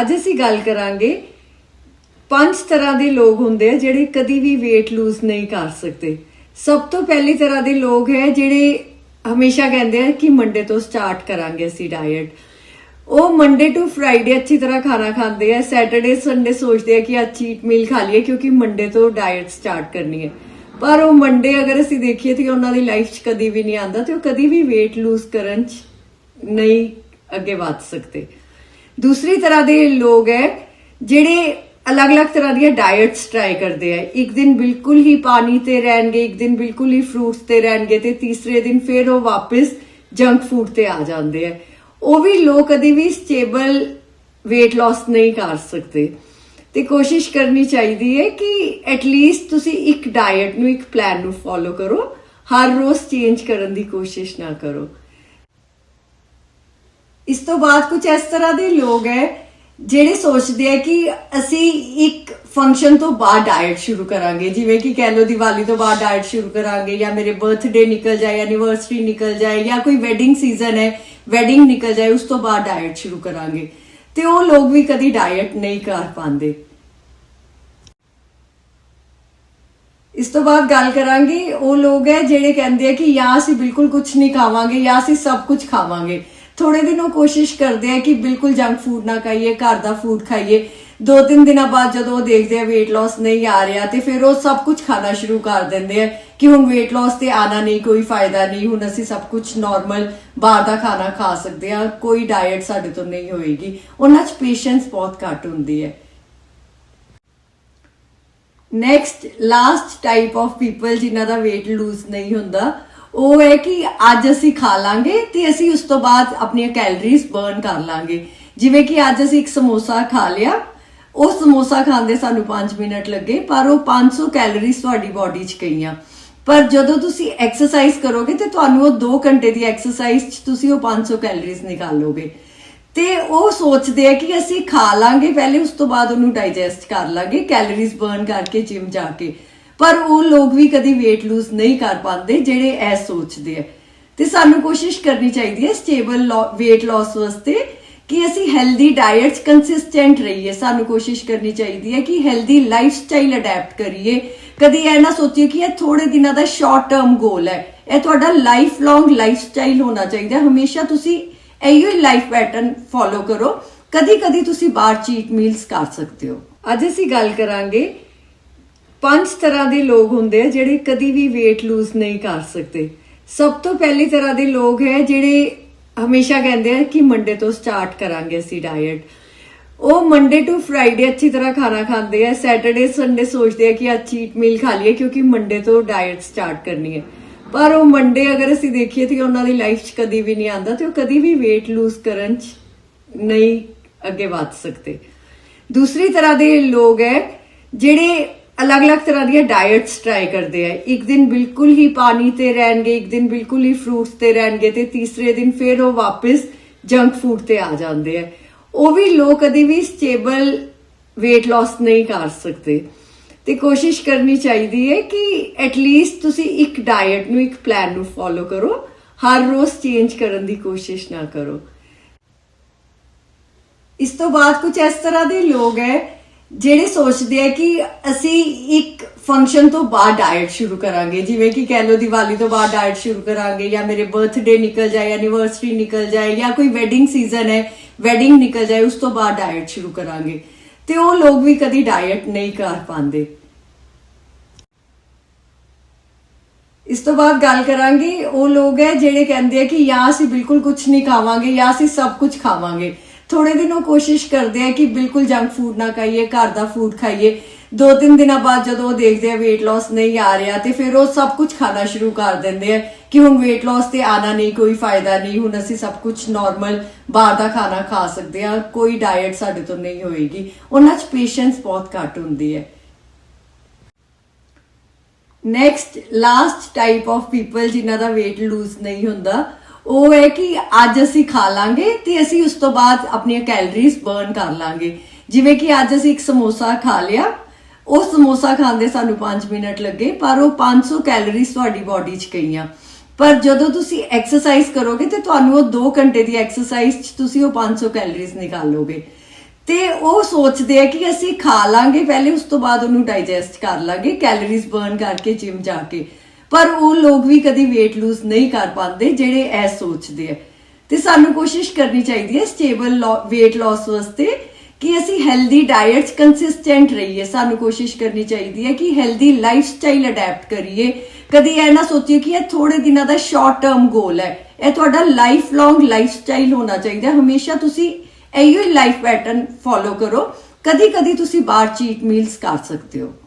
ਅੱਜ ਅਸੀਂ ਗੱਲ ਕਰਾਂਗੇ ਪੰਜ ਤਰ੍ਹਾਂ ਦੇ ਲੋਕ ਹੁੰਦੇ ਆ ਜਿਹੜੇ ਕਦੀ ਵੀ weight lose ਨਹੀਂ ਕਰ ਸਕਦੇ। ਸਭ ਤੋਂ ਪਹਿਲੀ ਤਰ੍ਹਾਂ ਦੇ ਲੋਕ ਹੈ ਜਿਹੜੇ ਹਮੇਸ਼ਾ ਕਹਿੰਦੇ ਆ ਕਿ ਮੰਡੇ ਤੋਂ ਸਟਾਰਟ ਕਰਾਂਗੇ ਅਸੀਂ ਡਾਈਟ ਉਹ ਮੰਡੇ ਟੂ ਫਰਾਈਡੇ ਅੱਛੀ ਤਰ੍ਹਾਂ ਖਾਣਾ ਖਾਂਦੇ ਆ ਸੈਟਰਡੇ ਸੰਡੇ ਸੋਚਦੇ ਆ ਕਿ ਅੱਜ ਚੀਟ ਮੀਲ ਖਾ ਲਈਏ ਕਿਉਂਕਿ ਮੰਡੇ ਤੋਂ ਡਾਈਟ ਸਟਾਰਟ ਕਰਨੀ ਹੈ। ਪਰ ਉਹ ਮੰਡੇ ਅਗਰ ਅਸੀਂ ਦੇਖੀਏ ਤਾਂ ਉਹਨਾਂ ਦੀ ਲਾਈਫ 'ਚ ਕਦੀ ਵੀ ਨਹੀਂ ਆਂਦਾ ਤੇ ਉਹ ਕਦੀ ਵੀ weight lose ਕਰਨ 'ਚ ਨਹੀਂ ਅੱਗੇ ਵਧ ਸਕਦੇ। ਦੂਸਰੀ ਤਰ੍ਹਾਂ ਦੇ ਲੋਕ ਹੈ ਜਿਹੜੇ ਅਲੱਗ-ਅਲੱਗ ਤਰ੍ਹਾਂ ਦੀਆਂ ਡਾਈਟਸ ਟਰਾਈ ਕਰਦੇ ਆ। ਇੱਕ ਦਿਨ ਬਿਲਕੁਲ ਹੀ ਪਾਣੀ ਤੇ ਰਹਿਣਗੇ, ਇੱਕ ਦਿਨ ਬਿਲਕੁਲ ਹੀ ਫਰੂਟਸ ਤੇ ਰਹਿਣਗੇ ਤੇ ਤੀਸਰੇ ਦਿਨ ਫਿਰ ਉਹ ਵਾਪਸ ਜੰਕ ਫੂਡ ਤੇ ਆ ਜਾਂਦੇ ਆ। ਉਹ ਵੀ ਲੋਕ ਕਦੇ ਵੀ ਸਟੇਬਲ weight loss ਨਹੀਂ ਕਰ ਸਕਦੇ। ਤੇ ਕੋਸ਼ਿਸ਼ ਕਰਨੀ ਚਾਹੀਦੀ ਹੈ ਕਿ ਐਟਲੀਸਟ ਤੁਸੀਂ ਇੱਕ ਡਾਈਟ ਨੂੰ, ਇੱਕ ਪਲਾਨ ਨੂੰ ਫੋਲੋ ਕਰੋ। ਹਰ ਰੋਜ਼ ਚੇਂਜ ਕਰਨ ਦੀ ਕੋਸ਼ਿਸ਼ ਨਾ ਕਰੋ। ਇਸ ਤੋਂ ਬਾਅਦ ਕੁਝ ਇਸ ਤਰ੍ਹਾਂ ਦੇ ਲੋਕ ਹੈ ਜਿਹੜੇ ਸੋਚਦੇ ਆ ਕਿ ਅਸੀਂ ਇੱਕ ਫੰਕਸ਼ਨ ਤੋਂ ਬਾਅਦ ਡਾਈਟ ਸ਼ੁਰੂ ਕਰਾਂਗੇ। ਜਿਵੇਂ ਕਿ ਕਹਿ ਲਓ ਦੀਵਾਲੀ ਤੋਂ ਬਾਅਦ ਡਾਈਟ ਸ਼ੁਰੂ ਕਰਾਂਗੇ ਜਾਂ ਮੇਰੇ ਬਰਥਡੇ ਨਿਕਲ ਜਾਏ ਐਨੀਵਰਸਰੀ ਨਿਕਲ ਜਾਏ ਜਾਂ ਕੋਈ ਵੈਡਿੰਗ ਸੀਜ਼ਨ ਹੈ ਵੈਡਿੰਗ ਨਿਕਲ ਜਾਏ, ਉਸ ਤੋਂ ਬਾਅਦ ਡਾਈਟ ਸ਼ੁਰੂ ਕਰਾਂਗੇ। ਤੇ ਉਹ ਲੋਕ ਵੀ ਕਦੀ ਡਾਈਟ ਨਹੀਂ ਕਰ ਪਾਉਂਦੇ। ਇਸ ਤੋਂ ਬਾਅਦ ਗੱਲ ਕਰਾਂਗੇ, ਉਹ ਲੋਕ ਹੈ ਜਿਹੜੇ ਕਹਿੰਦੇ ਆ ਕਿ ਜਾਂ ਅਸੀਂ ਬਿਲਕੁਲ ਕੁਝ ਨਹੀਂ ਖਾਵਾਂਗੇ, ਜਾਂ ਅਸੀਂ ਸਭ ਕੁਝ ਖਾਵਾਂਗੇ। ਥੋੜੇ ਦਿਨ ਕੋਸ਼ਿਸ਼ ਕਰਦੇ ਆ ਕਿ ਬਿਲਕੁਲ ਜੰਕ ਫੂਡ ਨਾ ਖਾਈਏ, ਘਰ ਦਾ ਫੂਡ ਖਾਈਏ। ਦੋ ਤਿੰਨ ਦਿਨਾਂ ਬਾਅਦ ਜਦੋਂ ਉਹ ਦੇਖਦੇ ਆ weight loss ਨਹੀਂ ਆ ਰਿਹਾ, ਤੇ ਫਿਰ ਉਹ ਸਭ ਕੁਝ ਖਾਣਾ ਸ਼ੁਰੂ ਕਰ ਦਿੰਦੇ ਆ ਕਿ ਹੁਣ weight loss ਤੇ ਆਣਾ ਨਹੀਂ, ਕੋਈ ਫਾਇਦਾ ਨਹੀਂ, ਹੁਣ ਅਸੀਂ ਸਭ ਕੁਝ ਨਾਰਮਲ ਬਾਹਰ ਦਾ ਖਾਣਾ ਖਾ ਸਕਦੇ ਆ, ਕੋਈ ਡਾਈਟ ਸਾਡੇ ਤੋਂ ਨਹੀਂ ਹੋਏਗੀ। ਉਹਨਾਂ 'ਚ ਪੇਸ਼ੈਂਸ ਬਹੁਤ ਘੱਟ ਹੁੰਦੀ ਹੈ। Next last type of people ਜਿਨ੍ਹਾਂ ਦਾ weight lose ਨਹੀਂ ਹੁੰਦਾ ਉਹ ਹੈ ਕਿ ਅੱਜ ਅਸੀਂ ਖਾ ਲਾਂਗੇ ਤੇ ਅਸੀਂ ਉਸ ਤੋਂ ਬਾਅਦ ਆਪਣੀਆਂ ਕੈਲਰੀਜ਼ ਬਰਨ ਕਰ ਲਾਂਗੇ। ਜਿਵੇਂ ਕਿ ਅੱਜ ਅਸੀਂ ਇੱਕ ਸਮੋਸਾ ਖਾ ਲਿਆ। ਉਹ ਸਮੋਸਾ ਖਾਂਦੇ ਸਾਨੂੰ 5 ਮਿੰਟ ਲੱਗੇ, ਪਰ ਉਹ 500 ਕੈਲਰੀਜ਼ ਤੁਹਾਡੀ ਬਾਡੀ 'ਚ ਗਈਆਂ। ਪਰ ਜਦੋਂ ਤੁਸੀਂ ਐਕਸਰਸਾਈਜ਼ ਕਰੋਗੇ ਤੇ ਤੁਹਾਨੂੰ ਉਹ 2 ਘੰਟੇ ਦੀ ਐਕਸਰਸਾਈਜ਼ 'ਚ ਤੁਸੀਂ ਉਹ 500 ਕੈਲਰੀਜ਼ ਨਿਕਾਲੋਗੇ। ਤੇ ਉਹ ਸੋਚਦੇ ਆ ਕਿ ਅਸੀਂ ਖਾ ਲਾਂਗੇ, ਪਹਿਲੇ ਉਸ ਤੋਂ ਬਾਅਦ ਉਹਨੂੰ ਡਾਈਜੈਸਟ ਕਰ ਲਾਂਗੇ ਕੈਲਰੀਜ਼ ਬਰਨ ਕਰਕੇ ਜਿਮ ਜਾ ਕੇ। ਪਰ ਉਹ ਲੋਕ ਵੀ ਕਦੀ weight lose ਨਹੀਂ ਕਰ ਪਾਉਂਦੇ ਜਿਹੜੇ ਇਹ ਸੋਚਦੇ ਆ। ਤੇ ਸਾਨੂੰ ਕੋਸ਼ਿਸ਼ ਕਰਨੀ ਚਾਹੀਦੀ ਹੈ ਸਟੇਬਲ weight loss ਵਾਸਤੇ ਕਿ ਅਸੀਂ ਹੈਲਦੀ ਡਾਈਟਸ ਕੰਸਿਸਟੈਂਟ ਰਹੀਏ। ਸਾਨੂੰ ਕੋਸ਼ਿਸ਼ ਕਰਨੀ ਚਾਹੀਦੀ ਹੈ ਕਿ ਹੈਲਦੀ ਲਾਈਫ ਸਟਾਈਲ ਅਡਾਪਟ ਕਰੀਏ। ਕਦੀ ਇਹ ਨਾ ਸੋਚੀਏ ਕਿ ਇਹ ਥੋੜੇ ਦਿਨਾਂ ਦਾ ਸ਼ਾਰਟ ਟਰਮ ਗੋਲ ਹੈ। ਇਹ ਤੁਹਾਡਾ ਲਾਈਫ ਲੌਂਗ ਲਾਈਫ ਸਟਾਈਲ ਹੋਣਾ ਚਾਹੀਦਾ। ਹਮੇਸ਼ਾ ਤੁਸੀਂ ਇਹੋ ਹੀ ਲਾਈਫ ਪੈਟਰਨ ਫੋਲੋ ਕਰੋ। ਕਦੀ ਕਦੀ ਤੁਸੀਂ ਬਾਹਰ ਚੀਟ ਮੀਲਸ ਕਰ ਸਕਦੇ ਹੋ। ਅੱਜ ਅਸੀਂ ਗੱਲ ਕਰਾਂਗੇ ਪੰਜ ਤਰ੍ਹਾਂ ਦੇ ਲੋਕ ਹੁੰਦੇ ਆ ਜਿਹੜੇ ਕਦੀ ਵੀ weight lose ਨਹੀਂ ਕਰ ਸਕਦੇ। ਸਭ ਤੋਂ ਪਹਿਲੀ ਤਰ੍ਹਾਂ ਦੇ ਲੋਕ ਹੈ ਜਿਹੜੇ ਹਮੇਸ਼ਾ ਕਹਿੰਦੇ ਆ ਕਿ ਮੰਡੇ ਤੋਂ ਸਟਾਰਟ ਕਰਾਂਗੇ ਅਸੀਂ ਡਾਈਟ ਉਹ ਮੰਡੇ ਟੂ ਫਰਾਈਡੇ ਅੱਛੀ ਤਰ੍ਹਾਂ ਖਾਣਾ ਖਾਂਦੇ ਆ ਸੈਟਰਡੇ ਸੰਡੇ ਸੋਚਦੇ ਆ ਕਿ ਅੱਜ ਚੀਟ ਮੀਲ ਖਾ ਲਈਏ ਕਿਉਂਕਿ ਮੰਡੇ ਤੋਂ ਡਾਈਟ ਸਟਾਰਟ ਕਰਨੀ ਹੈ। ਪਰ ਉਹ ਮੰਡੇ ਅਗਰ ਅਸੀਂ ਦੇਖੀਏ ਤਾਂ ਉਹਨਾਂ ਦੀ ਲਾਈਫ 'ਚ ਕਦੀ ਵੀ ਨਹੀਂ ਆਂਦਾ ਤੇ ਉਹ ਕਦੀ ਵੀ weight lose ਕਰਨ 'ਚ ਨਹੀਂ ਅੱਗੇ ਵਧ ਸਕਦੇ। ਦੂਸਰੀ ਤਰ੍ਹਾਂ ਦੇ ਲੋਕ ਹੈ ਜਿਹੜੇ ਅਲੱਗ-ਅਲੱਗ ਤਰ੍ਹਾਂ ਦੀਆਂ ਡਾਈਟਸ ਟਰਾਈ ਕਰਦੇ ਆ। ਇੱਕ ਦਿਨ ਬਿਲਕੁਲ ਹੀ ਪਾਣੀ ਤੇ ਰਹਿਣਗੇ, ਇੱਕ ਦਿਨ ਬਿਲਕੁਲ ਹੀ ਫਰੂਟਸ ਤੇ ਰਹਿਣਗੇ ਤੇ ਤੀਸਰੇ ਦਿਨ ਫਿਰ ਉਹ ਵਾਪਸ ਜੰਕ ਫੂਡ ਤੇ ਆ ਜਾਂਦੇ ਆ। ਉਹ ਵੀ ਲੋਕ ਕਦੇ ਵੀ ਸਟੇਬਲ weight loss ਨਹੀਂ ਕਰ ਸਕਦੇ। ਤੇ ਕੋਸ਼ਿਸ਼ ਕਰਨੀ ਚਾਹੀਦੀ ਹੈ ਕਿ ਐਟਲੀਸਟ ਤੁਸੀਂ ਇੱਕ ਡਾਈਟ ਨੂੰ, ਇੱਕ ਪਲਾਨ ਨੂੰ ਫੋਲੋ ਕਰੋ। ਹਰ ਰੋਜ਼ ਚੇਂਜ ਕਰਨ ਦੀ ਕੋਸ਼ਿਸ਼ ਨਾ ਕਰੋ। ਇਸ ਤੋਂ ਬਾਅਦ ਕੁਝ ਇਸ ਤਰ੍ਹਾਂ ਦੇ ਲੋਕ ਹੈ ਜਿਹੜੇ ਸੋਚਦੇ ਆ ਕਿ ਅਸੀਂ ਇੱਕ ਫੰਕਸ਼ਨ ਤੋਂ ਬਾਅਦ ਡਾਈਟ ਸ਼ੁਰੂ ਕਰਾਂਗੇ, ਜਿਵੇਂ ਕਿ ਕਹਿ ਲਓ ਦੀਵਾਲੀ ਤੋਂ ਬਾਅਦ ਡਾਈਟ ਸ਼ੁਰੂ ਕਰਾਂਗੇ ਜਾਂ ਮੇਰੇ ਬਰਥਡੇ ਨਿਕਲ ਜਾਏ ਐਨੀਵਰਸਰੀ ਨਿਕਲ ਜਾਏ ਜਾਂ ਕੋਈ ਵੈਡਿੰਗ ਸੀਜ਼ਨ ਹੈ ਵੈਡਿੰਗ ਨਿਕਲ ਜਾਏ, ਉਸ ਤੋਂ ਬਾਅਦ ਡਾਈਟ ਸ਼ੁਰੂ ਕਰਾਂਗੇ। ਤੇ ਉਹ ਲੋਕ ਵੀ ਕਦੀ ਡਾਈਟ ਨਹੀਂ ਕਰ ਪਾਉਂਦੇ। ਇਸ ਤੋਂ ਬਾਅਦ ਗੱਲ ਕਰਾਂਗੇ, ਉਹ ਲੋਕ ਹੈ ਜਿਹੜੇ ਕਹਿੰਦੇ ਆ ਕਿ ਜਾਂ ਅਸੀਂ ਬਿਲਕੁਲ ਕੁਝ ਨਹੀਂ ਖਾਵਾਂਗੇ, ਜਾਂ ਅਸੀਂ ਸਭ ਕੁਝ ਖਾਵਾਂਗੇ। ਥੋੜੇ ਦਿਨ ਕੋਸ਼ਿਸ਼ ਕਰਦੇ ਆ ਕਿ ਬਿਲਕੁਲ ਜੰਕ ਫੂਡ ਨਾ ਖਾਈਏ, ਘਰ ਦਾ ਫੂਡ ਖਾਈਏ। ਦੋ ਤਿੰਨ ਦਿਨਾਂ ਬਾਅਦ ਜਦੋਂ ਉਹ ਦੇਖਦੇ ਆ weight loss ਨਹੀਂ ਆ ਰਿਹਾ ਤੇ ਫਿਰ ਉਹ ਸਭ ਕੁਝ ਖਾਣਾ ਸ਼ੁਰੂ ਕਰ ਦਿੰਦੇ ਆ ਕਿ ਹੁਣ weight loss ਤੇ ਆਣਾ ਨਹੀਂ, ਕੋਈ ਫਾਇਦਾ ਨਹੀਂ, ਹੁਣ ਅਸੀਂ ਸਭ ਕੁਝ ਨਾਰਮਲ ਬਾਹਰ ਦਾ ਖਾਣਾ ਖਾ ਸਕਦੇ ਆ, ਕੋਈ ਡਾਈਟ ਸਾਡੇ ਤੋਂ ਨਹੀਂ ਹੋਏਗੀ। ਉਹਨਾਂ 'ਚ ਪੇਸ਼ੈਂਸ ਬਹੁਤ ਘੱਟ ਹੁੰਦੀ ਹੈ। Next last type of people ਜਿਨ੍ਹਾਂ ਦਾ weight lose ਨਹੀਂ ਹੁੰਦਾ ਉਹ ਹੈ ਕਿ ਅੱਜ ਅਸੀਂ ਖਾ ਲਾਂਗੇ ਤੇ ਅਸੀਂ ਉਸ ਤੋਂ ਬਾਅਦ ਆਪਣੀਆਂ ਕੈਲਰੀਜ਼ ਬਰਨ ਕਰ ਲਾਂਗੇ। ਜਿਵੇਂ ਕਿ ਅੱਜ ਅਸੀਂ ਇੱਕ ਸਮੋਸਾ ਖਾ ਲਿਆ। ਉਹ ਸਮੋਸਾ ਖਾਂਦੇ ਸਾਨੂੰ 5 ਮਿੰਟ ਲੱਗੇ, ਪਰ ਉਹ 500 ਕੈਲਰੀਜ਼ ਤੁਹਾਡੀ ਬਾਡੀ 'ਚ ਗਈਆਂ। ਪਰ ਜਦੋਂ ਤੁਸੀਂ ਐਕਸਰਸਾਈਜ਼ ਕਰੋਗੇ ਤੇ ਤੁਹਾਨੂੰ ਉਹ 2 ਘੰਟੇ ਦੀ ਐਕਸਰਸਾਈਜ਼ 'ਚ ਤੁਸੀਂ ਉਹ 500 ਕੈਲਰੀਜ਼ ਨਿਕਾਲੋਗੇ। ਤੇ ਉਹ ਸੋਚਦੇ ਆ ਕਿ ਅਸੀਂ ਖਾ ਲਾਂਗੇ, ਪਹਿਲੇ ਉਸ ਤੋਂ ਬਾਅਦ ਉਹਨੂੰ ਡਾਈਜੈਸਟ ਕਰ ਲਾਂਗੇ ਕੈਲੋਰੀਜ਼ ਬਰਨ ਕਰਕੇ ਜਿਮ ਜਾ ਕੇ। ਪਰ ਉਹ ਲੋਕ ਵੀ ਕਦੀ weight lose ਨਹੀਂ ਕਰ ਪਾਉਂਦੇ ਜਿਹੜੇ ਇਹ ਸੋਚਦੇ ਆ। ਤੇ ਸਾਨੂੰ ਕੋਸ਼ਿਸ਼ ਕਰਨੀ ਚਾਹੀਦੀ ਹੈ ਸਟੇਬਲ weight loss ਵਾਸਤੇ ਕਿ ਅਸੀਂ ਹੈਲਦੀ ਡਾਈਟਸ ਕੰਸਿਸਟੈਂਟ ਰਹੀਏ। ਸਾਨੂੰ ਕੋਸ਼ਿਸ਼ ਕਰਨੀ ਚਾਹੀਦੀ ਹੈ ਕਿ ਹੈਲਦੀ ਲਾਈਫ ਸਟਾਈਲ ਅਡਾਪਟ ਕਰੀਏ। ਕਦੀ ਇਹ ਨਾ ਸੋਚੀਏ ਕਿ ਇਹ ਥੋੜੇ ਦਿਨਾਂ ਦਾ ਸ਼ਾਰਟ ਟਰਮ ਗੋਲ ਹੈ। ਇਹ ਤੁਹਾਡਾ ਲਾਈਫ ਲੌਂਗ ਲਾਈਫ ਸਟਾਈਲ ਹੋਣਾ ਚਾਹੀਦਾ ਹਮੇਸ਼ਾ ਤੁਸੀਂ ਇਹੋ ਹੀ ਲਾਈਫ ਪੈਟਰਨ ਫੋਲੋ ਕਰੋ। ਕਦੀ ਕਦੀ ਤੁਸੀਂ ਬਾਹਰ ਚੀਟ ਮੀਲਸ ਕਰ ਸਕਦੇ ਹੋ।